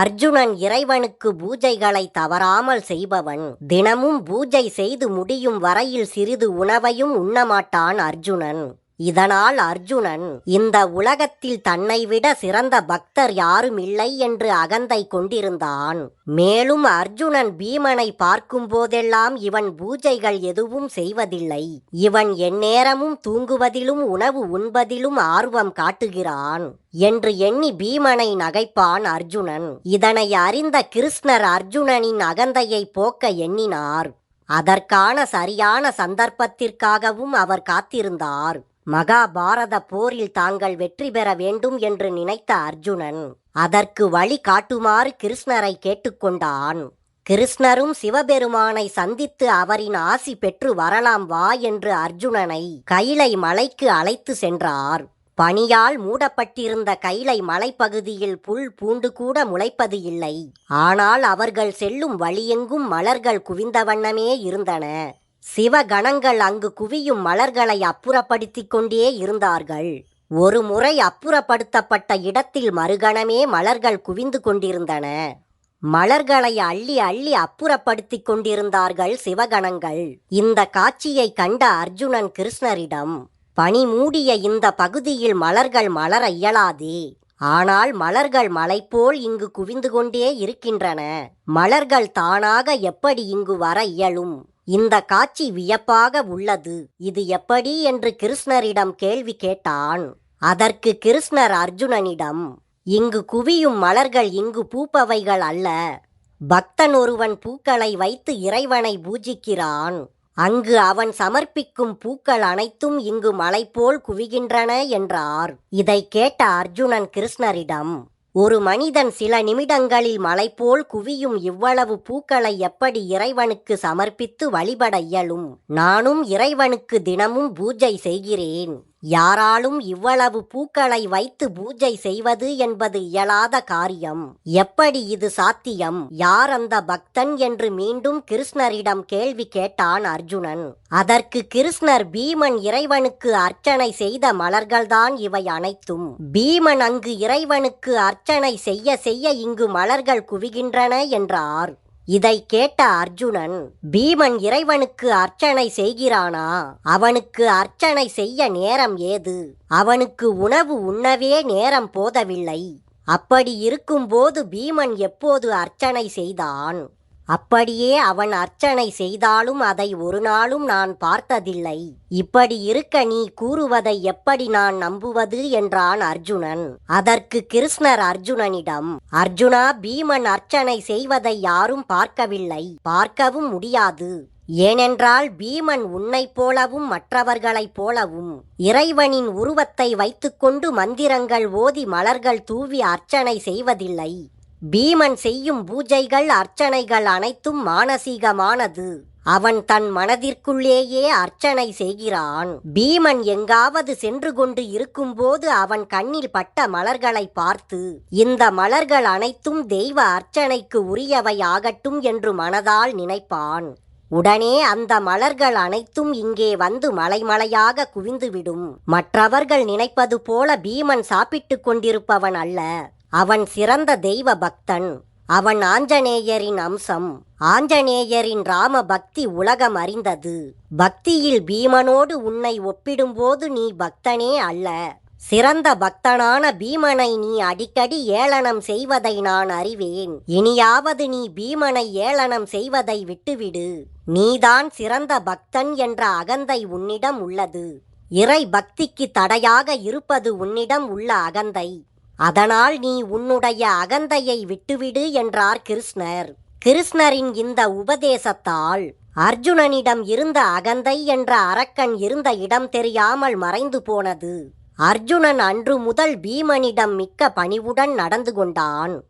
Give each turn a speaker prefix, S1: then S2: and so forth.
S1: அர்ஜுனன் இறைவனுக்கு பூஜைகளை தவறாமல் செய்பவன். தினமும் பூஜை செய்து முடியும் வரையில் சிறிது உணவையும் உண்ணமாட்டான் அர்ஜுனன். இதனால் அர்ஜுனன் இந்த உலகத்தில் தன்னை விட சிறந்த பக்தர் யாரும் இல்லை என்று அகந்தை கொண்டிருந்தான். மேலும் அர்ஜுனன் பீமனை பார்க்கும் போதெல்லாம் இவன் பூஜைகள் எதுவும் செய்வதில்லை. இவன் எந்நேரமும் தூங்குவதிலும் உணவு உண்பதிலும் ஆர்வம் காட்டுகிறான் என்று எண்ணி பீமனை நகைப்பான் அர்ஜுனன். இதனை அறிந்த கிருஷ்ணர் அர்ஜுனனின் அகந்தையை போக்க எண்ணினார். அதற்கான சரியான சந்தர்ப்பத்திற்காகவும் அவர் காத்திருந்தார். மகாபாரத போரில் தாங்கள் வெற்றி பெற வேண்டும் என்று நினைத்த அர்ஜுனன் அதற்கு வழி காட்டுமாறு கிருஷ்ணரை கேட்டுக்கொண்டான். கிருஷ்ணரும் சிவபெருமானை சந்தித்து அவரின் ஆசி பெற்று வரலாம் வா என்று அர்ஜுனனை கைலை மலைக்கு அழைத்து சென்றார். பனியால் மூடப்பட்டிருந்த கைலை மலைப்பகுதியில் புல் பூண்டு கூட முளைப்பது இல்லை. ஆனால் அவர்கள் செல்லும் வழியெங்கும் மலர்கள் குவிந்த வண்ணமே இருந்தன. சிவகணங்கள் அங்கு குவியும் மலர்களை அப்புறப்படுத்திக் கொண்டே இருந்தார்கள். ஒரு முறை அப்புறப்படுத்தப்பட்ட இடத்தில் மறுகணமே மலர்கள் குவிந்து கொண்டிருந்தன. மலர்களை அள்ளி அள்ளி அப்புறப்படுத்திக் கொண்டிருந்தார்கள் சிவகணங்கள். இந்த காட்சியை கண்ட அர்ஜுனன் கிருஷ்ணரிடம் பனி மூடிய இந்த பகுதியில் மலர்கள் மலர இயலாதே. ஆனால் மலர்கள் மலை போல் இங்கு குவிந்து கொண்டே இருக்கின்றன. மலர்கள் தானாக எப்படி இங்கு வர இயலும்? இந்த காட்சி வியப்பாக உள்ளது. இது எப்படி என்று கிருஷ்ணரிடம் கேள்வி கேட்டான். அதற்கு கிருஷ்ணர் அர்ஜுனனிடம் இங்கு குவியும் மலர்கள் இங்கு பூப்பவைகள் அல்ல. பக்தன் ஒருவன் பூக்களை வைத்து இறைவனை பூஜிக்கிறான். அங்கு அவன் சமர்ப்பிக்கும் பூக்கள் அனைத்தும் இங்கு மலை போல் குவிகின்றன என்றார். இதை கேட்ட அர்ஜுனன் கிருஷ்ணரிடம் ஒரு மனிதன் சில நிமிடங்களில் மலை போல் குவியும் இவ்வளவு பூக்களை எப்படி இறைவனுக்கு சமர்ப்பித்து வழிபட இயலும்? நானும் இறைவனுக்கு தினமும் பூஜை செய்கிறேன். யாராலும் இவ்வளவு பூக்களை வைத்து பூஜை செய்வது என்பது இயலாத காரியம். எப்படி இது சாத்தியம்? யார் அந்த பக்தன் என்று மீண்டும் கிருஷ்ணரிடம் கேள்வி கேட்டான் அர்ஜுனன். அதற்கு கிருஷ்ணர் பீமன் இறைவனுக்கு அர்ச்சனை செய்த மலர்கள்தான் இவை அனைத்தும். பீமன் அங்கு இறைவனுக்கு அர்ச்சனை செய்ய செய்ய இங்கு மலர்கள் குவிகின்றன என்றார். இதை கேட்ட அர்ஜுனன் பீமன் இறைவனுக்கு அர்ச்சனை செய்கிறானா? அவனுக்கு அர்ச்சனை செய்ய நேரம் ஏது? அவனுக்கு உணவு உண்ணவே நேரம் போதவில்லை. அப்படி இருக்கும்போது பீமன் எப்போது அர்ச்சனை செய்தான்? அப்படியே அவன் அர்ச்சனை செய்தாலும் அதை ஒரு நாளும் நான் பார்த்ததில்லை. இப்படி இருக்க நீ கூறுவதை எப்படி நான் நம்புவது? என்றான் அர்ஜுனன். அதற்கு கிருஷ்ணர் அர்ஜுனனிடம் அர்ஜுனா பீமன் அர்ச்சனை செய்வதை யாரும் பார்க்கவில்லை. பார்க்கவும் முடியாது. ஏனென்றால் பீமன் உன்னைப் போலவும் மற்றவர்களைப் போலவும் இறைவனின் உருவத்தை வைத்துக்கொண்டு மந்திரங்கள் ஓதி மலர்கள் தூவி அர்ச்சனை செய்வதில்லை. பீமன் செய்யும் பூஜைகள் அர்ச்சனைகள் அனைத்தும் மானசீகமானது. அவன் தன் மனதிற்குள்ளேயே அர்ச்சனை செய்கிறான். பீமன் எங்காவது சென்று கொண்டு இருக்கும்போது அவன் கண்ணில் பட்ட மலர்களை பார்த்து இந்த மலர்கள் அனைத்தும் தெய்வ அர்ச்சனைக்கு உரியவை ஆகட்டும் என்று மனதால் நினைப்பான். உடனே அந்த மலர்கள் அனைத்தும் இங்கே வந்து மலைமலையாக குவிந்துவிடும். மற்றவர்கள் நினைப்பது போல பீமன் சாப்பிட்டுக் கொண்டிருப்பவன் அல்ல. அவன் சிறந்த தெய்வ பக்தன் அவன் ஆஞ்சநேயரின் அம்சம். ஆஞ்சநேயரின் ராம பக்தி உலகம் அறிந்தது. பக்தியில் பீமனோடு உன்னை ஒப்பிடும்போது நீ பக்தனே அல்ல. சிறந்த பக்தனான பீமனை நீ அடிக்கடி ஏளனம் செய்வதை நான் அறிவேன். இனியாவது நீ பீமனை ஏளனம் செய்வதை விட்டுவிடு. நீதான் சிறந்த பக்தன் என்ற அகந்தை உன்னிடம் உள்ளது. இறை பக்திக்கு தடையாக இருப்பது உன்னிடம் உள்ள அகந்தை. அதனால் நீ உன்னுடைய அகந்தையை விட்டுவிடு என்றார் கிருஷ்ணர். கிருஷ்ணரின் இந்த உபதேசத்தால் அர்ஜுனனிடம் இருந்த அகந்தை என்ற அரக்கன் இருந்த இடம் தெரியாமல் மறைந்து போனது. அர்ஜுனன் அன்று முதல் பீமனிடம் மிக்க பணிவுடன் நடந்து கொண்டான்.